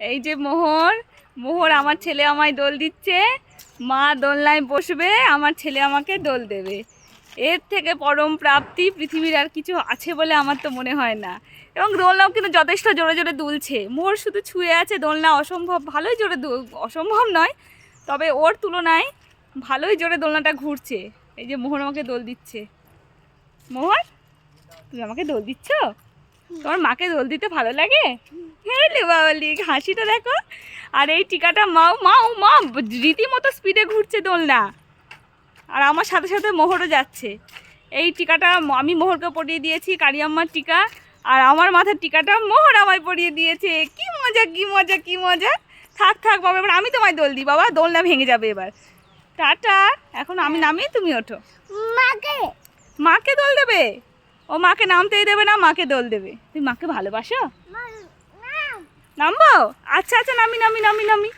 এই যে মোহর মোহর আমার ছেলে আমায় দোল দিচ্ছে। মা দোলনায় বসবে, আমার ছেলে আমাকে দোল দেবে। এর থেকে পরম প্রাপ্তি পৃথিবীর আর কিছু আছে বলে আমার তো মনে হয় না। এবং দোলনাও কিন্তু যথেষ্ট জোরে জোরে দুলছে। মোহর শুধু ছুঁয়ে আছে, দোলনা অসম্ভব, ভালোই জোরে অসম্ভব নয়, তবে ওর তুলনায় ভালোই জোরে দোলনাটা ঘুরছে। এই যে মোহর আমাকে দোল দিচ্ছে। মোহর, তুমি আমাকে দোল দিচ্ছ? তোমার মাকে দোল দিতে ভালো লাগে? হ্যাঁ বাবালি হাসিটা দেখো। আর এই টিকাটা মাও মাও মা রীতিমতো স্পিডে ঘুরছে দোলনা। আর আমার সাথে সাথে মোহরও যাচ্ছে। এই টিকাটা আমি মোহরকে পরিয়ে দিয়েছি কারিয়াম্মার টিকা। আর আমার মাথার টিকাটা মোহর আমায় পরিয়ে দিয়েছে। কি মজা কি মজা কি মজা। থাক থাক বাবা এবার আমি তোমায় দোল দিই বাবা দোলনা ভেঙে যাবে এবার। টাটা এখন আমি নামি তুমি ওঠো। মাকে। মাকে দোল দেবে? ও মাকে নামতেই দেবে না মাকে দোল দেবে। তুমি মাকে ভালোবাসো? নামবো? আচ্ছা আচ্ছা নামি নামি নামি নামি।